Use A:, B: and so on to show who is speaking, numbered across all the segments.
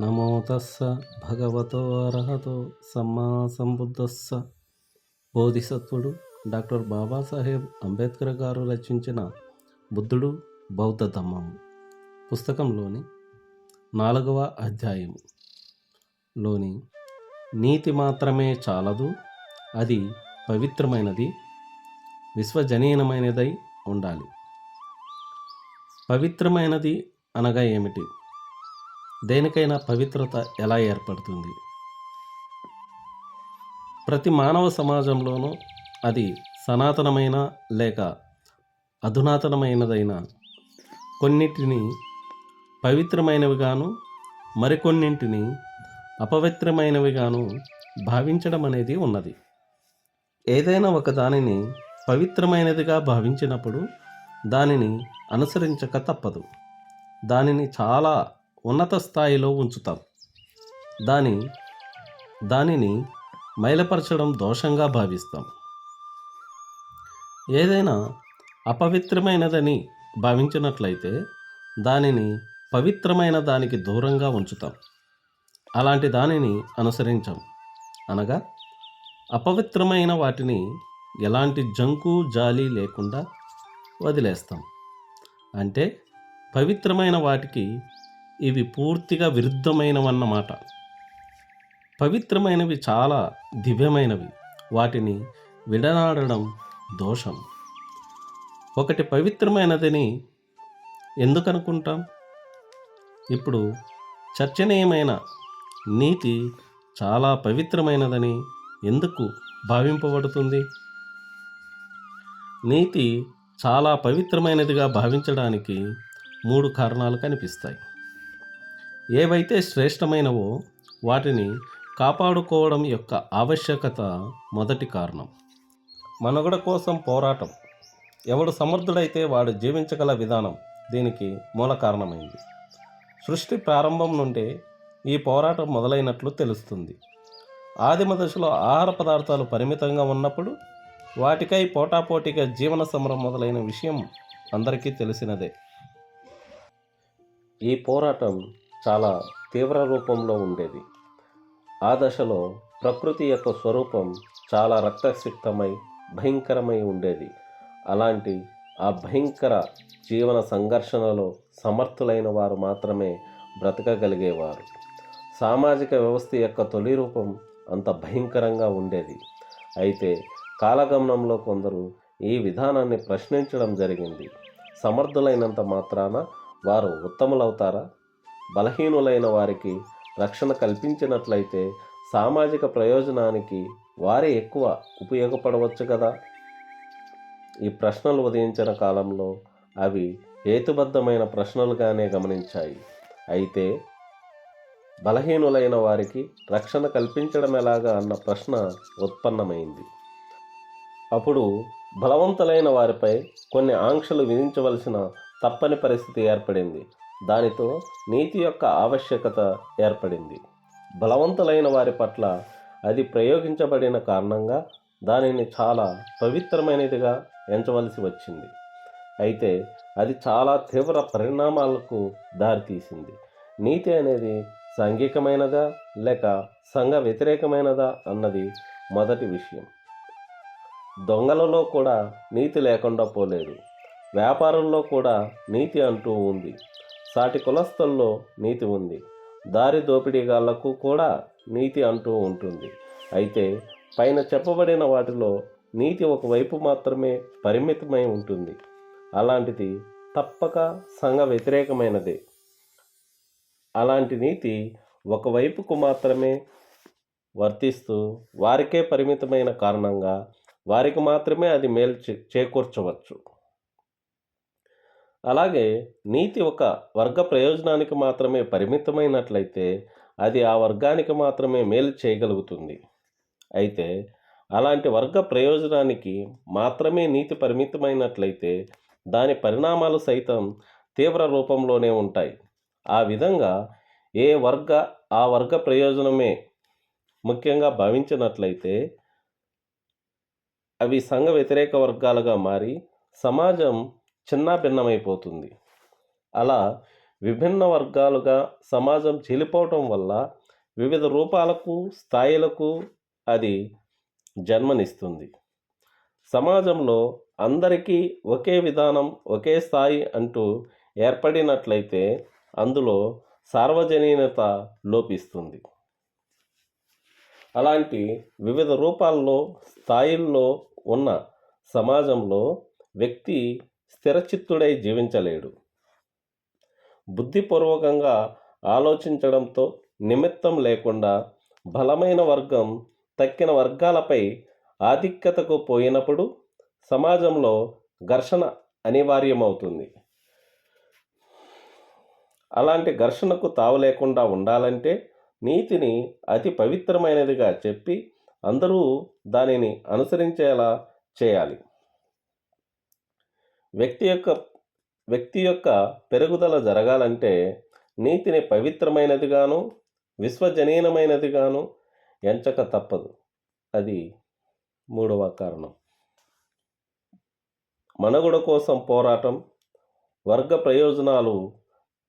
A: నమో తస్స భగవతో అర్హతో సమ్మా సంబుద్ధస్స. బోధిసత్వుడు డాక్టర్ బాబాసాహెబ్ అంబేద్కర్ గారు రచించిన బుద్ధుడు బౌద్ధ ధమ్మము పుస్తకంలోని నాలుగవ అధ్యాయం లోని నీతి మాత్రమే చాలదు అది పవిత్రమైనది విశ్వజనీనమైనదై ఉండాలి. పవిత్రమైనది అనగా ఏమిటి? దేనికైనా పవిత్రత ఎలా ఏర్పడుతుంది? ప్రతి మానవ సమాజంలోనూ అది సనాతనమైన లేక అధునాతనమైనదైన కొన్నిటిని పవిత్రమైనవిగాను మరికొన్నింటిని అపవిత్రమైనవిగాను భావించడం అనేది ఉన్నది. ఏదైనా ఒక దానిని పవిత్రమైనదిగా భావించినప్పుడు దానిని అనుసరించక తప్పదు. దానిని చాలా ఉన్నత స్థాయిలో ఉంచుతాం. దాని దానిని మైలపరచడం దోషంగా భావిస్తాం. ఏదైనా అపవిత్రమైనదని భావించినట్లయితే దానిని పవిత్రమైన దానికి దూరంగా ఉంచుతాం. అలాంటి దానిని అనుసరించాం. అనగా అపవిత్రమైన వాటిని ఎలాంటి జంకు జాలి లేకుండా వదిలేస్తాం. అంటే పవిత్రమైన వాటికి ఇవి పూర్తిగా విరుద్ధమైనవన్నమాట పవిత్రమైనవి చాలా దివ్యమైనవి. వాటిని విడనాడడం దోషం. ఒకటి పవిత్రమైనదని ఎందుకు అనుకుంటాం ఇప్పుడు చర్చనీయమైన నీతి చాలా పవిత్రమైనదని ఎందుకు భావింపబడుతుంది? నీతి చాలా పవిత్రమైనదిగా భావించడానికి మూడు కారణాలు కనిపిస్తాయి. ఏవైతే శ్రేష్టమైనవో వాటిని కాపాడుకోవడం యొక్క ఆవశ్యకత మొదటి కారణం. మనుగడ కోసం పోరాటం. ఎవడు సమర్థుడైతే వాడు జీవించగల విధానం దీనికి మూల కారణమైంది. సృష్టి ప్రారంభం నుండే ఈ పోరాటం మొదలైనట్లు తెలుస్తుంది. ఆదిమ దశలో ఆహార పదార్థాలు పరిమితంగా ఉన్నప్పుడు వాటికై పోటాపోటీగా జీవన సమరం మొదలైన విషయం అందరికీ తెలిసినదే. ఈ పోరాటం చాలా తీవ్ర రూపంలో ఉండేది. ఆ దశలో ప్రకృతి యొక్క స్వరూపం చాలా రక్తసిక్తమై భయంకరమై ఉండేది. అలాంటి ఆ భయంకర జీవన సంఘర్షణలో సమర్థులైన వారు మాత్రమే బ్రతకగలిగేవారు. సామాజిక వ్యవస్థ యొక్క తొలి రూపం అంత భయంకరంగా ఉండేది. అయితే కాలగమనంలో కొందరు ఈ విధానాన్ని ప్రశ్నించడం జరిగింది. సమర్థులైనంత మాత్రాన వారు ఉత్తములవుతారా? బలహీనులైన వారికి రక్షణ కల్పించినట్లయితే సామాజిక ప్రయోజనానికి వారే ఎక్కువ ఉపయోగపడవచ్చు కదా? ఈ ప్రశ్నలు ఉదయించిన కాలంలో అవి హేతుబద్ధమైన ప్రశ్నలుగానే గమనించాయి. అయితే బలహీనులైన వారికి రక్షణ కల్పించడం ఎలాగా అన్న ప్రశ్న ఉత్పన్నమైంది. అప్పుడు బలవంతులైన వారిపై కొన్ని ఆంక్షలు విధించవలసిన తప్పని పరిస్థితి ఏర్పడింది. దానితో నీతి యొక్క ఆవశ్యకత ఏర్పడింది. బలవంతులైన వారి పట్ల అది ప్రయోగించబడిన కారణంగా దానిని చాలా పవిత్రమైనదిగా ఎంచవలసి వచ్చింది. అయితే అది చాలా తీవ్ర పరిణామాలకు దారితీసింది నీతి అనేది సాంఘికమైనదా లేక సంఘ వ్యతిరేకమైనదా అన్నది మొదటి విషయం. దొంగలలో కూడా నీతి లేకుండా పోలేదు. వ్యాపారంలో కూడా నీతి అంటూ ఉంది. సాటి కులస్థల్లో నీతి ఉంది. దారి దోపిడీగాళ్ళకు కూడా నీతి అంటూ ఉంటుంది. అయితే పైన చెప్పబడిన వాటిలో నీతి ఒకవైపు మాత్రమే పరిమితమై ఉంటుంది. అలాంటిది తప్పక సంఘ వ్యతిరేకమైనదే. అలాంటి నీతి ఒకవైపుకు మాత్రమే వర్తిస్తూ వారికే పరిమితమైన కారణంగా వారికి మాత్రమే అది మేలు చే- చేకూర్చవచ్చు. అలాగే నీతి ఒక వర్గ ప్రయోజనానికి మాత్రమే పరిమితమైనట్లయితే అది ఆ వర్గానికి మాత్రమే మేలు చేయగలుగుతుంది. అయితే అలాంటి వర్గ ప్రయోజనానికి మాత్రమే నీతి పరిమితమైనట్లయితే దాని పరిణామాలు సైతం తీవ్ర రూపంలోనే ఉంటాయి. ఆ విధంగా ఏ వర్గ ఆ వర్గ ప్రయోజనమే ముఖ్యంగా భావించినట్లయితే అవి సంఘ వ్యతిరేక వర్గాలుగా మారి సమాజం చిన్నాభిన్నమైపోతుంది అలా విభిన్న వర్గాలుగా సమాజం చెలిపోవటం వల్ల వివిధ రూపాలకు స్థాయిలకు అది జన్మనిస్తుంది. సమాజంలో అందరికీ ఒకే విధానం ఒకే స్థాయి అంటూ ఏర్పడినట్లయితే అందులో సార్వజనీనత లోపిస్తుంది. అలాంటి వివిధ రూపాల్లో స్థాయిల్లో ఉన్న సమాజంలో వ్యక్తి స్థిరచిత్తుడై జీవించలేడు. బుద్ధిపూర్వకంగా ఆలోచించడంతో నిమిత్తం లేకుండా బలమైన వర్గం తక్కిన వర్గాలపై ఆధిక్యతకు పోయినప్పుడు సమాజంలో ఘర్షణ అనివార్యమవుతుంది. అలాంటి ఘర్షణకు తావు లేకుండా ఉండాలంటే నీతిని అతి పవిత్రమైనదిగా చెప్పి అందరూ దానిని అనుసరించేలా చేయాలి. వ్యక్తి యొక్క వ్యక్తి యొక్క పెరుగుదల జరగాలంటే నీతిని పవిత్రమైనదిగాను విశ్వజనీనమైనదిగాను ఎంచక తప్పదు. అది మూడవ కారణం. మనుగడ కోసం పోరాటం వర్గ ప్రయోజనాలు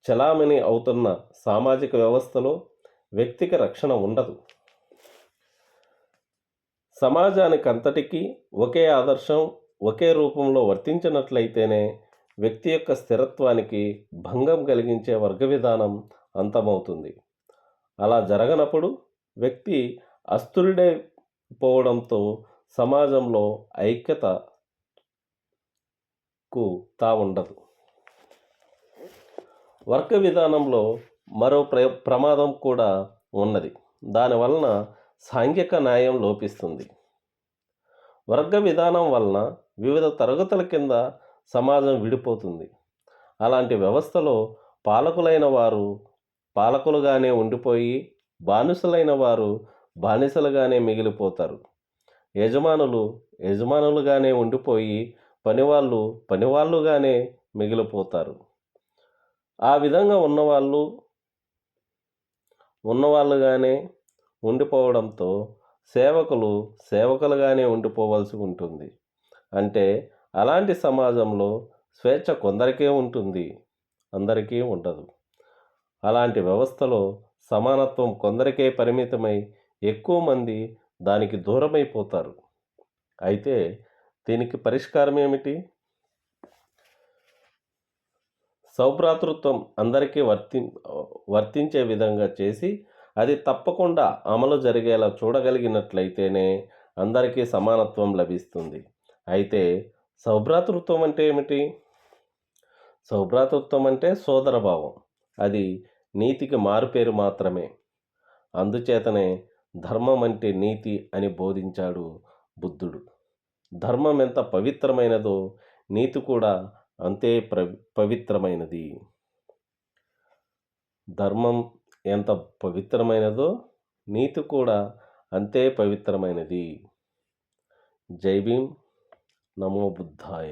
A: చలామణి అవుతున్న సామాజిక వ్యవస్థలో వ్యక్తికి రక్షణ ఉండదు. సమాజానికంతటికీ ఒకే ఆదర్శం ఒకే రూపంలో వర్తించినట్లయితేనే వ్యక్తి యొక్క స్థిరత్వానికి భంగం కలిగించే వర్గ విధానం అంతమవుతుంది. అలా జరగనప్పుడు వ్యక్తి అస్థురుడై పోవడంతో సమాజంలో ఐక్యతకు తావుండదు వర్గ విధానంలో మరో ప్ర ప్రమాదం కూడా ఉన్నది. దానివలన సాంఘిక న్యాయం లోపిస్తుంది. వర్గ విధానం వలన వివిధ తరగతుల కింద సమాజం విడిపోతుంది. అలాంటి వ్యవస్థలో పాలకులైన వారు పాలకులుగానే ఉండిపోయి బానిసలైన వారు బానిసలుగానే మిగిలిపోతారు. యజమానులు యజమానులుగానే ఉండిపోయి పనివాళ్ళు పనివాళ్ళుగానే మిగిలిపోతారు. ఆ విధంగా ఉన్నవాళ్ళు ఉన్నవాళ్ళుగానే ఉండిపోవడంతో సేవకులు సేవకులుగానే ఉండిపోవలసి ఉంటుంది. అంటే అలాంటి సమాజంలో స్వేచ్ఛ కొందరికే ఉంటుంది అందరికీ ఉండదు. అలాంటి వ్యవస్థలో సమానత్వం కొందరికే పరిమితమై ఎక్కువ మంది దానికి దూరమైపోతారు. అయితే దీనికి పరిష్కారం ఏమిటి? సౌభ్రాతృత్వం అందరికీ వర్తి వర్తించే విధంగా చేసి అది తప్పకుండా అమలు జరిగేలా చూడగలిగినట్లయితేనే అందరికీ సమానత్వం లభిస్తుంది. అయితే సౌభ్రాతృత్వం అంటే ఏమిటి? సౌభ్రాతృత్వం అంటే సోదరభావం అది నీతికి మారుపేరు మాత్రమే. అందుచేతనే ధర్మం అంటే నీతి అని బోధించాడు బుద్ధుడు. ధర్మం ఎంత పవిత్రమైనదో నీతి కూడా అంతే ప్ర పవిత్రమైనది. ధర్మం ఎంత పవిత్రమైనదో నీతి కూడా అంతే పవిత్రమైనది. జై భీమ్. నమో బుద్ధాయ